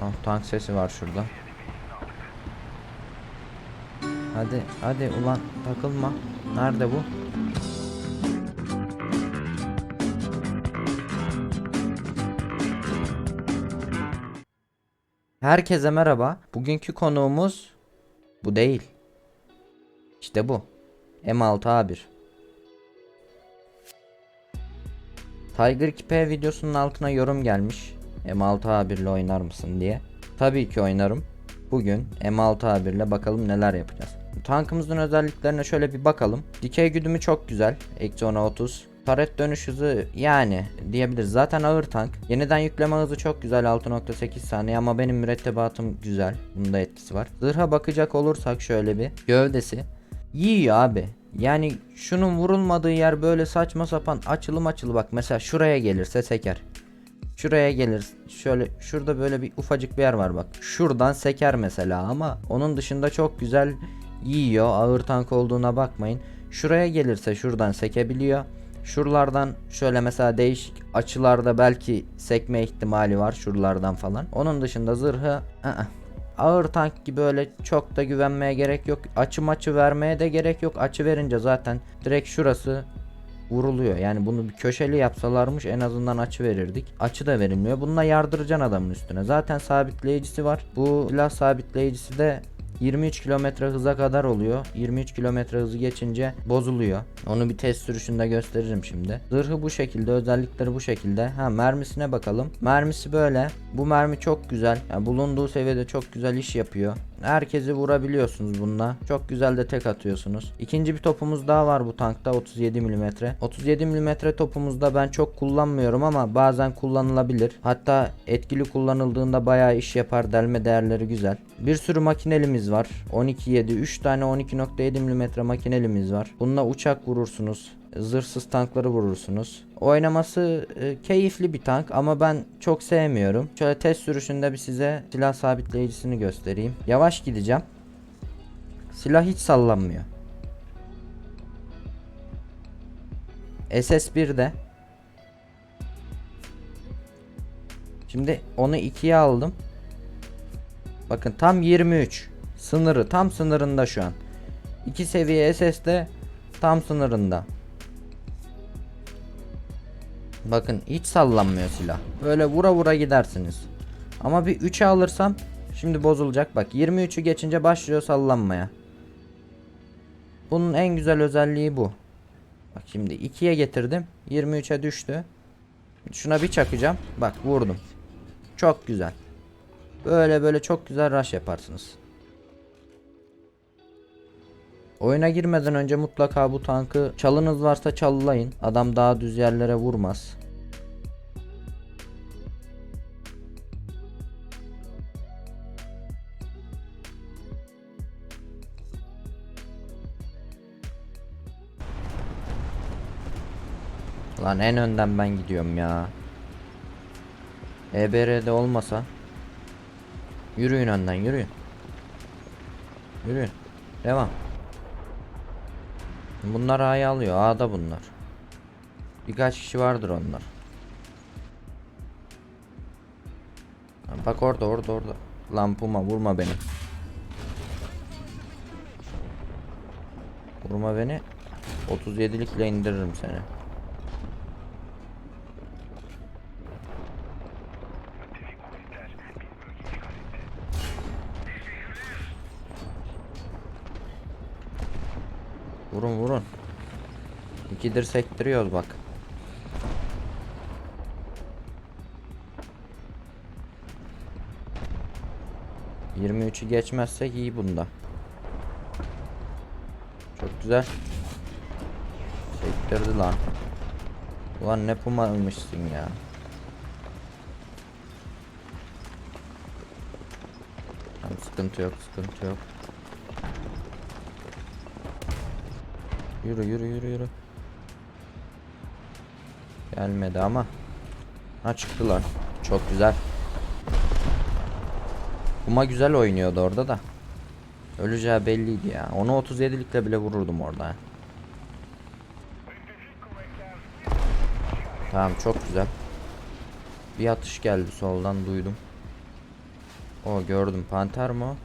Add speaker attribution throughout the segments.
Speaker 1: Ah tank sesi var şurada. Hadi hadi ulan takılma. Nerede bu? Herkese merhaba. Bugünkü konuğumuz bu değil. İşte bu. M6A1. Tiger 2P videosunun altına yorum gelmiş. M6A1 ile oynar mısın diye. Tabii ki oynarım. Bugün M6A1 ile bakalım neler yapacağız. Tankımızın özelliklerine şöyle bir bakalım. Dikey güdümü çok güzel. Eksi 10'a 30. Taret dönüş hızı yani diyebiliriz. Zaten ağır tank. Yeniden yükleme hızı çok güzel 6.8 saniye ama benim mürettebatım güzel. Bunda etkisi var. Zırha bakacak olursak şöyle bir. Gövdesi. Yiyor abi. Yani şunun vurulmadığı yer böyle saçma sapan açılı açılı bak mesela şuraya gelirse seker. Şuraya gelir. Şöyle şurada böyle bir ufacık bir yer var bak. Şuradan seker mesela ama onun dışında çok güzel yiyor. Ağır tank olduğuna bakmayın. Şuraya gelirse şuradan sekebiliyor. Şuralardan şöyle mesela değişik açılarda belki sekme ihtimali var şuralardan falan. Onun dışında zırhı ı-ı. ağır tank gibi öyle çok da güvenmeye gerek yok. Açı maçı vermeye de gerek yok. Açı verince zaten direkt şurası vuruluyor. Yani bunu bir köşeli yapsalarmış en azından açı verirdik. Açı da verilmiyor. Bununla yardıracaksın adamın üstüne. Zaten sabitleyicisi var. Bu silah sabitleyicisi de 23 kilometre hıza kadar oluyor. 23 kilometre hızı geçince bozuluyor. Onu bir test sürüşünde gösteririm şimdi. Zırhı bu şekilde, özellikleri bu şekilde. Ha mermisine bakalım. Mermisi böyle. Bu mermi çok güzel. Yani bulunduğu seviyede çok güzel iş yapıyor. Herkesi vurabiliyorsunuz bununla. Çok güzel de tek atıyorsunuz. İkinci bir topumuz daha var bu tankta 37 mm. 37 mm topumuzda ben çok kullanmıyorum ama bazen kullanılabilir. Hatta etkili kullanıldığında bayağı iş yapar. Delme değerleri güzel. Bir sürü makinelimiz var. 12.7 3 tane 12.7 mm makinelimiz var. Bununla uçak vurursunuz zırhsız tankları vurursunuz. Oynaması e, keyifli bir tank ama ben çok sevmiyorum. Şöyle test sürüşünde bir size silah sabitleyicisini göstereyim. Yavaş gideceğim. Silah hiç sallanmıyor. SS1'de Şimdi onu 2'ye aldım. Bakın tam 23. Sınırı tam sınırında şu an. 2 seviye SS'de tam sınırında. Bakın hiç sallanmıyor silah. Böyle vura vura gidersiniz. Ama bir 3'e alırsam şimdi bozulacak. Bak 23'ü geçince başlıyor sallanmaya. Bunun en güzel özelliği bu. Bak şimdi 2'ye getirdim. 23'e düştü. Şuna bir çakacağım. Bak vurdum. Çok güzel. Böyle böyle çok güzel rush yaparsınız. Oyuna girmeden önce mutlaka bu tankı çalınız varsa çalılayın. Adam daha düz yerlere vurmaz. Lan en önden ben gidiyorum ya. EBR'de olmasa Yürüyün önden yürüyün. Yürüyün. Devam. Bunlar A'yı alıyor. A'da bunlar. Birkaç kişi vardır onlar. Bak orada orada orada. Lampuma vurma beni. Vurma beni. 37'likle indiririm seni. Vurun vurun. İkidir sektiriyoruz bak. Yirmi üçü geçmezsek iyi bunda. Çok güzel. Sektirdi lan. Ulan ne pumalmışsın ya. Tamam sıkıntı yok sıkıntı yok. Yürü yürü yürü yürü. Gelmedi ama. Ha çıktılar. Çok güzel. Kuma güzel oynuyordu orada da. Öleceği belliydi ya. Onu 37'likle bile vururdum orada. Tamam çok güzel. Bir atış geldi soldan duydum. O gördüm. Panter mi o?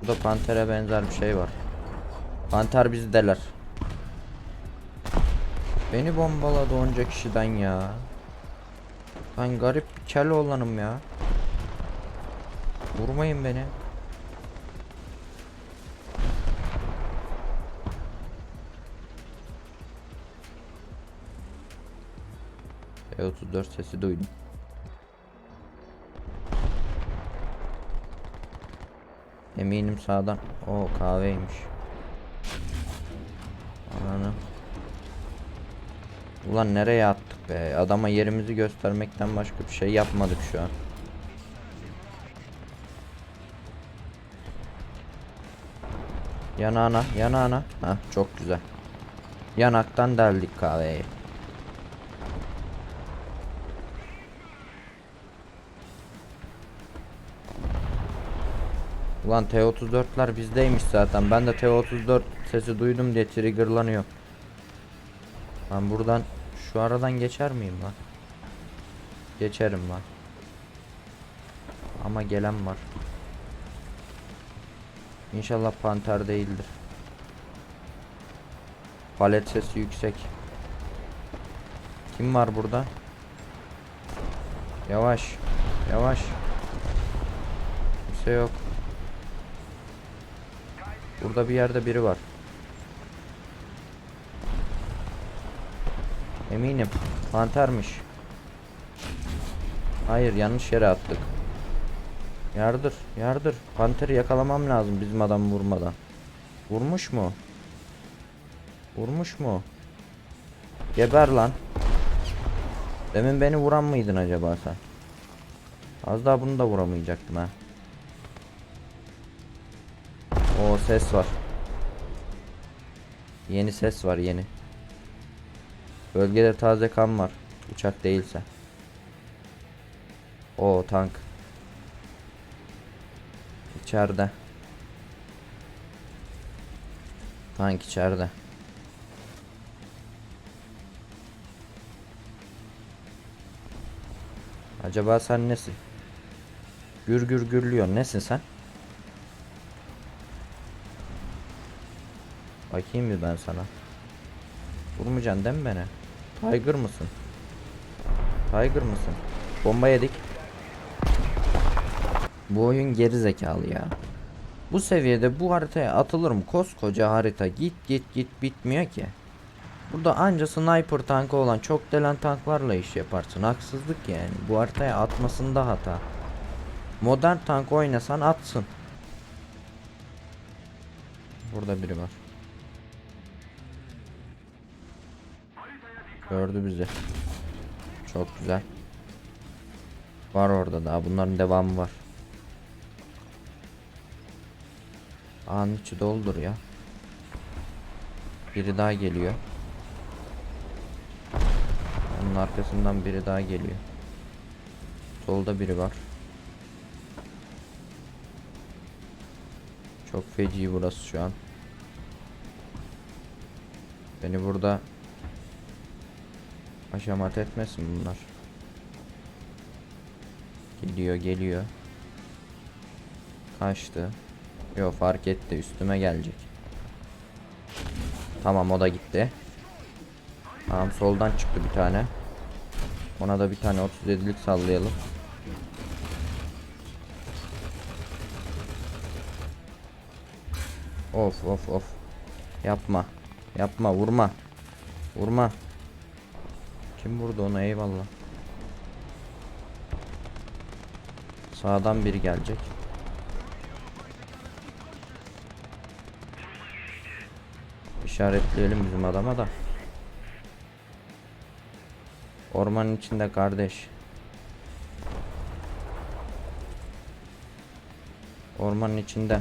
Speaker 1: Burada pantere benzer bir şey var. Panter bizdeler. Beni bombaladı onca kişiden ya. Ben garip kel olanım ya. Vurmayın beni. E34 sesi duydum. Eminim sağdan. O kahveymiş. Ananı. Ulan nereye attık be? Adama yerimizi göstermekten başka bir şey yapmadık şu an. Yanağına, yanağına. Ha çok güzel. Yanaktan deldik kahveyi. Ulan T34'ler bizdeymiş zaten. Ben de T34 sesi duydum diye triggerlanıyor. Ben buradan şu aradan geçer miyim lan? Geçerim lan. Ama gelen var. İnşallah panter değildir. Palet sesi yüksek. Kim var burada? Yavaş. Yavaş. Kimse yok. Burada bir yerde biri var. Eminim. Pantermiş. Hayır yanlış yere attık. Yardır, yardır. Panteri yakalamam lazım bizim adam vurmadan. Vurmuş mu? Vurmuş mu? Geber lan. Demin beni vuran mıydın acaba sen? Az daha bunu da vuramayacaktım ha. Ses var. Yeni ses var yeni. Bölgede taze kan var. Uçak değilse. O tank. İçeride. Tank içeride. Acaba sen nesin? Gür gür gürlüyor. Nesin sen? Bakayım mı ben sana? Vurmayacaksın değil mi beni? Tiger mısın? Tiger mısın? Bomba yedik. Bu oyun geri zekalı ya. Bu seviyede bu haritaya atılır mı? Koskoca harita git git git bitmiyor ki. Burada anca sniper tankı olan çok delen tanklarla iş yaparsın. Haksızlık yani. Bu haritaya atmasında hata. Modern tank oynasan atsın. Burada biri var. Gördü bizi. Çok güzel. Var orada daha. Bunların devamı var. Ağın içi doldur ya. Biri daha geliyor. Onun arkasından biri daha geliyor. Solda biri var. Çok feci burası şu an. Beni burada Aşamat etmesin bunlar. Geliyor geliyor. Kaçtı. Yo fark etti üstüme gelecek. Tamam o da gitti. Tamam soldan çıktı bir tane. Ona da bir tane 37'lik sallayalım. Of of of. Yapma. Yapma vurma. Vurma. Kim vurdu onu eyvallah. Sağdan biri gelecek. İşaretleyelim bizim adama da. Ormanın içinde kardeş. Ormanın içinde.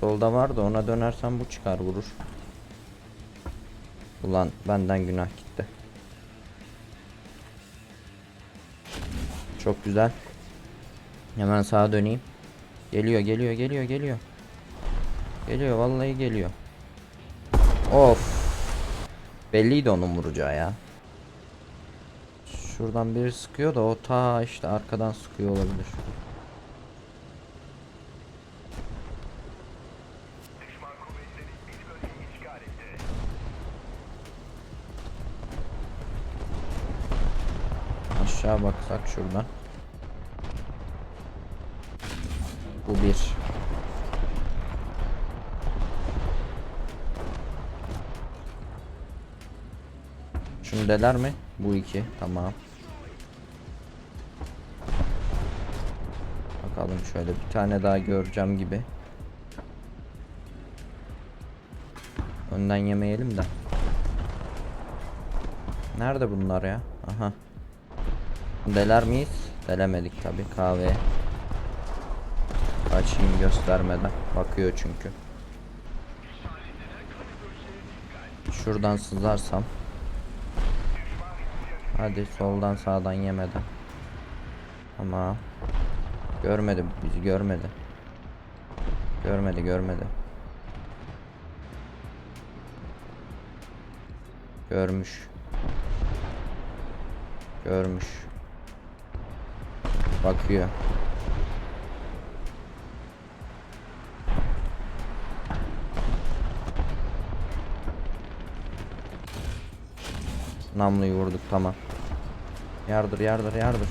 Speaker 1: Solda var da ona dönersen bu çıkar vurur. Ulan benden günah gitti. Çok güzel. Hemen sağa döneyim. Geliyor, geliyor, geliyor, geliyor. Geliyor, vallahi geliyor. Of. Belliydi onun vuracağı ya. Şuradan biri sıkıyor da o ta işte arkadan sıkıyor olabilir. Aşağı baksak şuradan. Bu bir. Şunu deler mi? Bu iki. Tamam. Bakalım şöyle bir tane daha göreceğim gibi. Önden yemeyelim de. Nerede bunlar ya? Aha. Deler miyiz? Delemedik tabi kahve. Açayım göstermeden. Bakıyor çünkü. Şuradan sızarsam. Hadi soldan sağdan yemeden. Ama görmedi bizi görmedi. Görmedi görmedi. Görmüş. Görmüş. Bakıyor. Namluyu vurduk tamam. Yardır yardır yardır.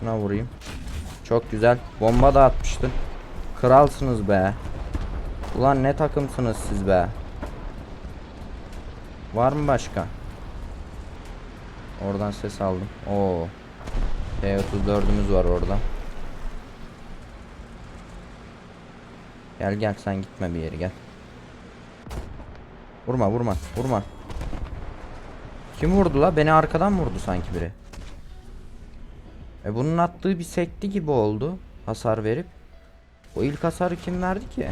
Speaker 1: Şuna vurayım. Çok güzel. Bomba da atmıştın. Kralsınız be. Ulan ne takımsınız siz be. Var mı başka? Oradan ses aldım. Oo. T34'ümüz var orada. Gel gel sen gitme bir yere gel. Vurma vurma vurma. Kim vurdu la? Beni arkadan vurdu sanki biri. E bunun attığı bir sekti gibi oldu. Hasar verip. O ilk hasarı kim verdi ki?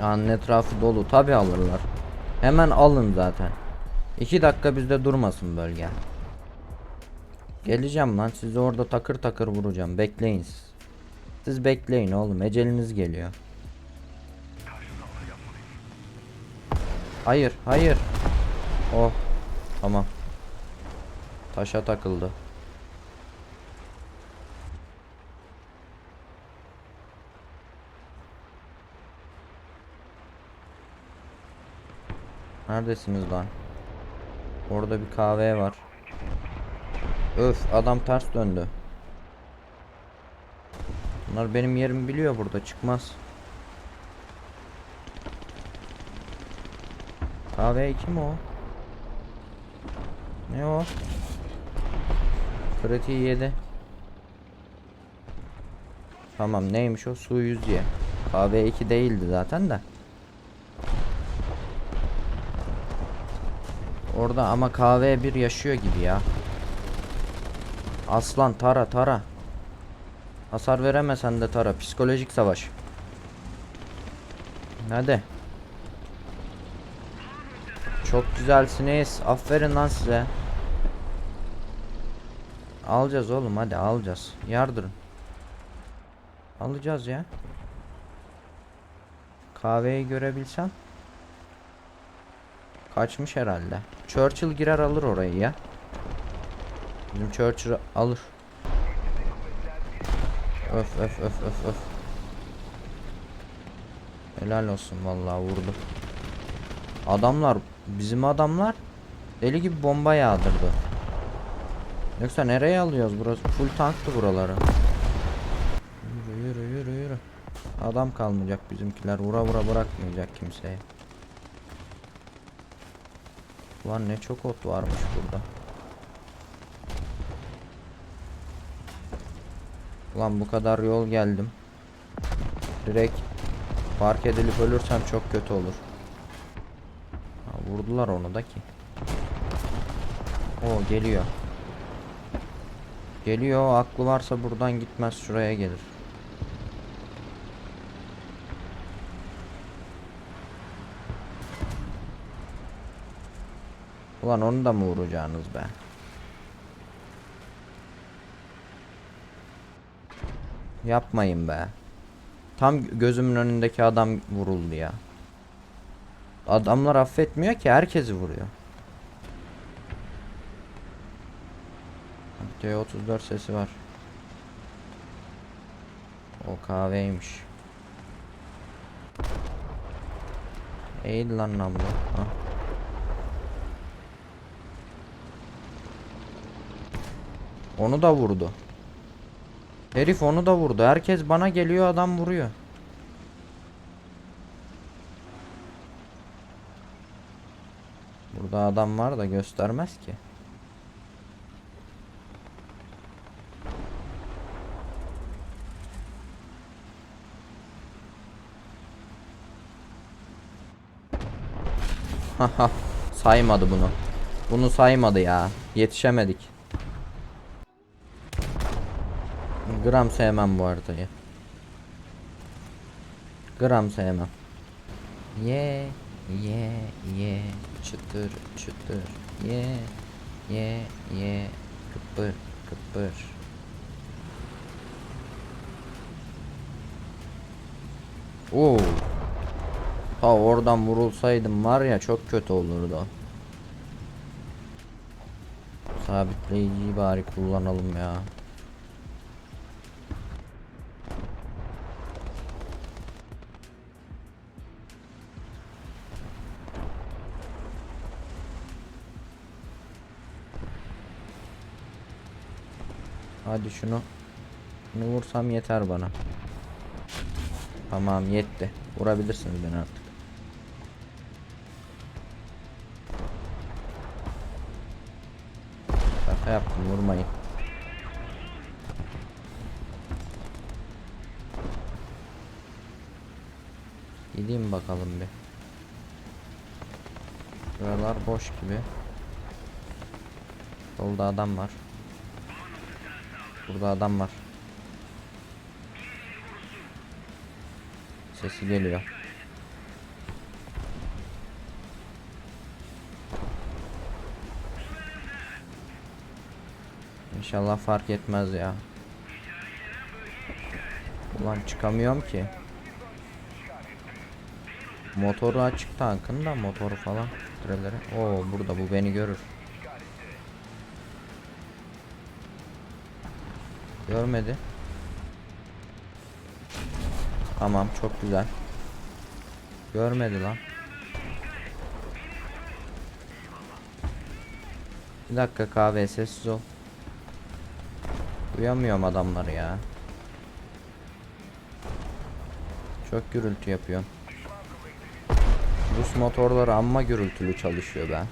Speaker 1: Yani etrafı dolu. Tabi alırlar. Hemen alın zaten. 2 dakika bizde durmasın bölge. Geleceğim lan sizi orada takır takır vuracağım. Bekleyin siz. Siz bekleyin oğlum. Eceliniz geliyor. Hayır, hayır. Oh. Tamam. Taşa takıldı. Neredesiniz lan? Orada bir kahve var. Öf adam ters döndü. Bunlar benim yerimi biliyor burada çıkmaz. Kahve kim o? Ne o? Kritiği yedi. Tamam neymiş o? Su 100 ye. Kahve 2 değildi zaten de. Orada ama kahve bir yaşıyor gibi ya. Aslan tara tara. Hasar veremesen de tara. Psikolojik savaş. Hadi. Çok güzelsiniz. Aferin lan size. Alacağız oğlum hadi alacağız. Yardırın. Alacağız ya. Kahveyi görebilsem. Kaçmış herhalde. Churchill girer alır orayı ya. Bizim Churchill alır. Öf öf öf öf öf. Helal olsun vallahi vurdu. Adamlar bizim adamlar deli gibi bomba yağdırdı. Yoksa nereye alıyoruz burası? Full tanktı buraları. Yürü yürü yürü yürü. Adam kalmayacak bizimkiler. Vura vura bırakmayacak kimseye. Ulan ne çok ot varmış burada. Ulan bu kadar yol geldim. Direkt fark edilip ölürsem çok kötü olur. Ha, vurdular onu da ki. O geliyor. Geliyor aklı varsa buradan gitmez şuraya gelir. Ulan onu da mı vuracaksınız be? Yapmayın be. Tam gözümün önündeki adam vuruldu ya. Adamlar affetmiyor ki herkesi vuruyor. T34 sesi var. O kahveymiş. Eğil lan namlu. Ha. Onu da vurdu. Herif onu da vurdu. Herkes bana geliyor adam vuruyor. Burada adam var da göstermez ki. Haha saymadı bunu. Bunu saymadı ya. Yetişemedik. Gram sevmem bu haritayı. Gram sevmem. Ye ye ye çıtır çıtır ye ye ye kıpır kıpır. Oo. Ha oradan vurulsaydım var ya çok kötü olurdu. Sabitleyiciyi bari kullanalım ya. Hadi şunu şunu vursam yeter bana. Tamam yetti. Vurabilirsiniz beni artık. Şaka yaptım vurmayın. Gideyim bakalım bir. Buralar boş gibi. Solda adam var. Burada adam var. Sesi geliyor. İnşallah fark etmez ya. Ulan çıkamıyorum ki. Motoru açık tankın da motoru falan. Treleri. Oo burada bu beni görür. Görmedi. Tamam çok güzel. Görmedi lan. Bir dakika kahve sessiz ol. Duyamıyorum adamları ya. Çok gürültü yapıyor. Rus motorları amma gürültülü çalışıyor be.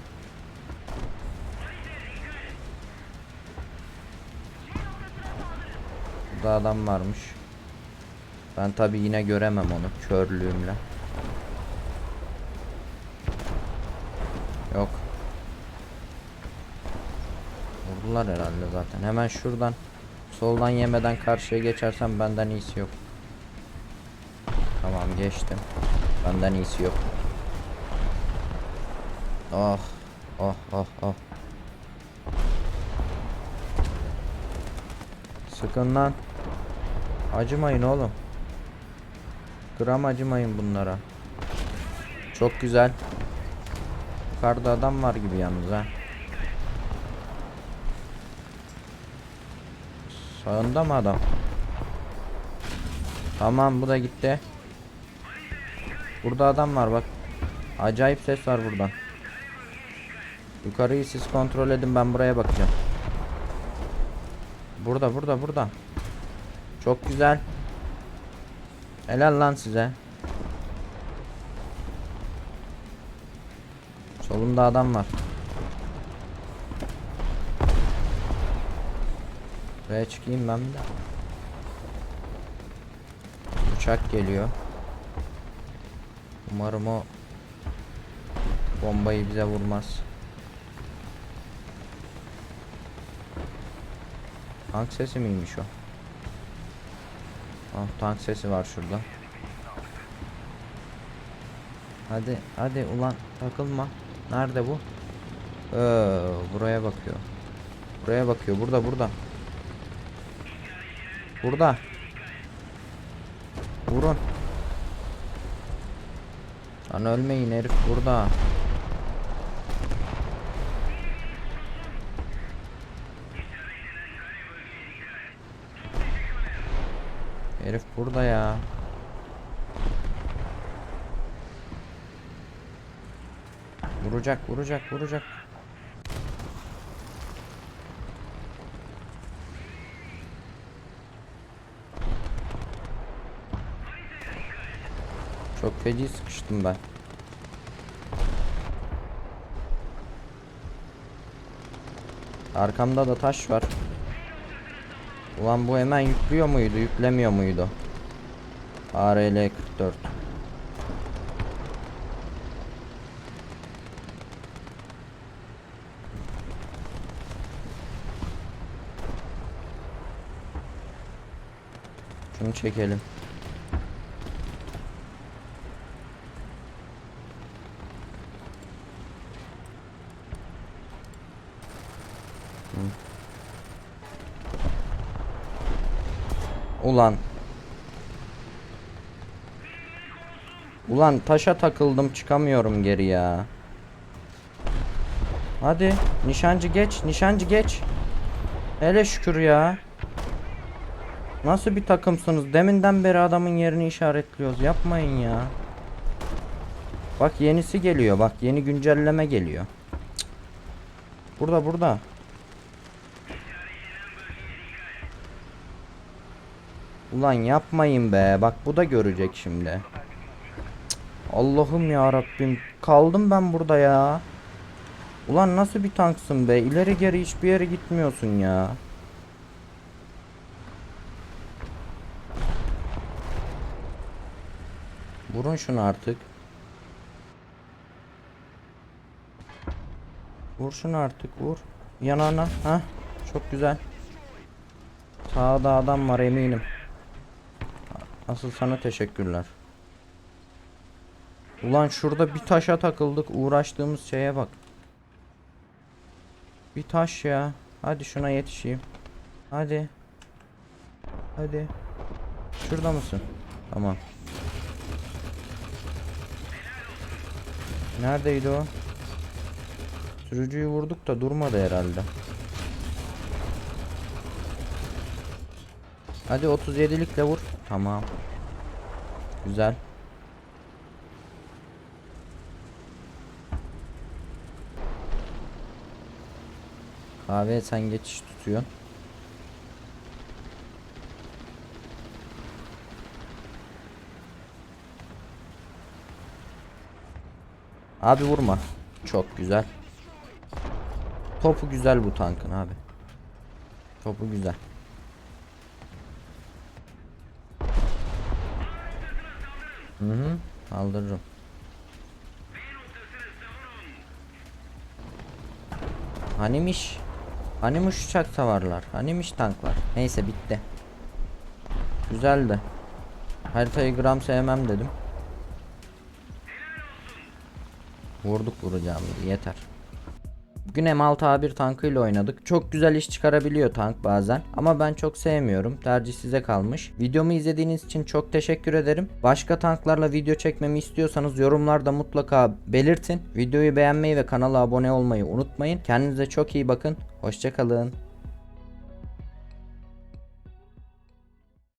Speaker 1: Burada adam varmış. Ben tabi yine göremem onu körlüğümle. Yok. Vurdular herhalde zaten. Hemen şuradan soldan yemeden karşıya geçersem benden iyisi yok. Tamam geçtim. Benden iyisi yok. Oh. Oh oh oh. Sıkın lan. Acımayın oğlum. Gram acımayın bunlara. Çok güzel. Yukarıda adam var gibi yalnız ha. Sağında mı adam? Tamam bu da gitti. Burada adam var bak. Acayip ses var buradan. Yukarıyı siz kontrol edin ben buraya bakacağım. Burada burada burada. Çok güzel. Helal lan size. Solunda adam var. Buraya çıkayım ben bir de. Uçak geliyor. Umarım o bombayı bize vurmaz. Tank sesi miymiş o? Ah tank sesi var şurada. Hadi hadi ulan takılma. Nerede bu? Ee, buraya bakıyor. Buraya bakıyor. Burada burada. Burada. Vurun. Lan ölmeyin herif burada. Burada ya. Vuracak vuracak vuracak. Çok feci sıkıştım ben. Arkamda da taş var. Ulan bu hemen yüklüyor muydu, yüklemiyor muydu? ARL 44. Şunu çekelim. Ulan. Ulan taşa takıldım çıkamıyorum geri ya. Hadi nişancı geç nişancı geç. Hele şükür ya. Nasıl bir takımsınız? Deminden beri adamın yerini işaretliyoruz. Yapmayın ya. Bak yenisi geliyor. Bak yeni güncelleme geliyor. Cık. Burada burada. Ulan yapmayın be. Bak bu da görecek şimdi. Allah'ım ya Rabbim. Kaldım ben burada ya. Ulan nasıl bir tanksın be? İleri geri hiçbir yere gitmiyorsun ya. Vurun şunu artık. Vur şunu artık vur. Yanağına. Ha? Çok güzel. Sağda adam var eminim. Asıl sana teşekkürler. Ulan şurada bir taşa takıldık. Uğraştığımız şeye bak. Bir taş ya. Hadi şuna yetişeyim. Hadi. Hadi. Şurada mısın? Tamam. Neredeydi o? Sürücüyü vurduk da durmadı herhalde. Hadi 37'likle vur. Tamam. Güzel. Kahve sen geçiş tutuyorsun. Abi vurma. Çok güzel. Topu güzel bu tankın abi. Topu güzel. Hı hı. Aldırırım. Hanimiş? Hanimiş uçak savarlar? Hanimiş tanklar? Neyse bitti. Güzeldi. Haritayı gram sevmem dedim. Vurduk vuracağımızı yeter. Bugün M6A1 tankıyla oynadık. Çok güzel iş çıkarabiliyor tank bazen. Ama ben çok sevmiyorum. Tercih size kalmış. Videomu izlediğiniz için çok teşekkür ederim. Başka tanklarla video çekmemi istiyorsanız yorumlarda mutlaka belirtin. Videoyu beğenmeyi ve kanala abone olmayı unutmayın. Kendinize çok iyi bakın. Hoşçakalın.